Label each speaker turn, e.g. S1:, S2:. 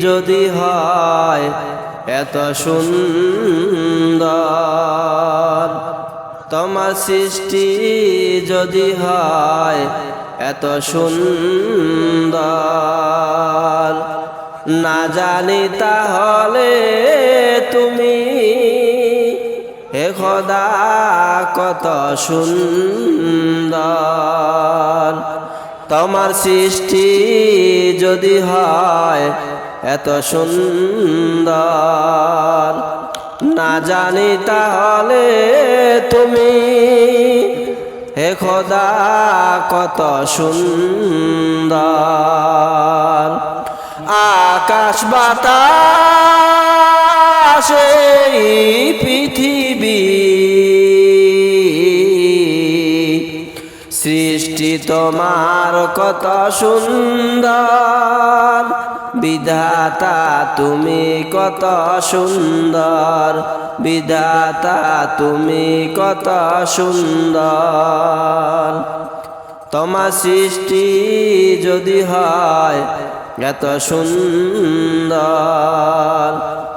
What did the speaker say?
S1: যদি হয় এত সুন্দর। তোমার সৃষ্টি যদি হয় এত সুন্দর। না জানি তাহলে তুমি হে খোদা কত সুন্দর। তোমার সৃষ্টি যদি হয় এত সুন্দর। না জানি তাহলে তুমি হে খোদা কত সুন্দর। আকাশ বাতাস পৃথিবী সৃষ্টি তোমার কত সুন্দর। বিধাতা তুমি কত সুন্দর। বিধাতা তুমি কত সুন্দর। তোমার সৃষ্টি যদি হয় এত সুন্দর।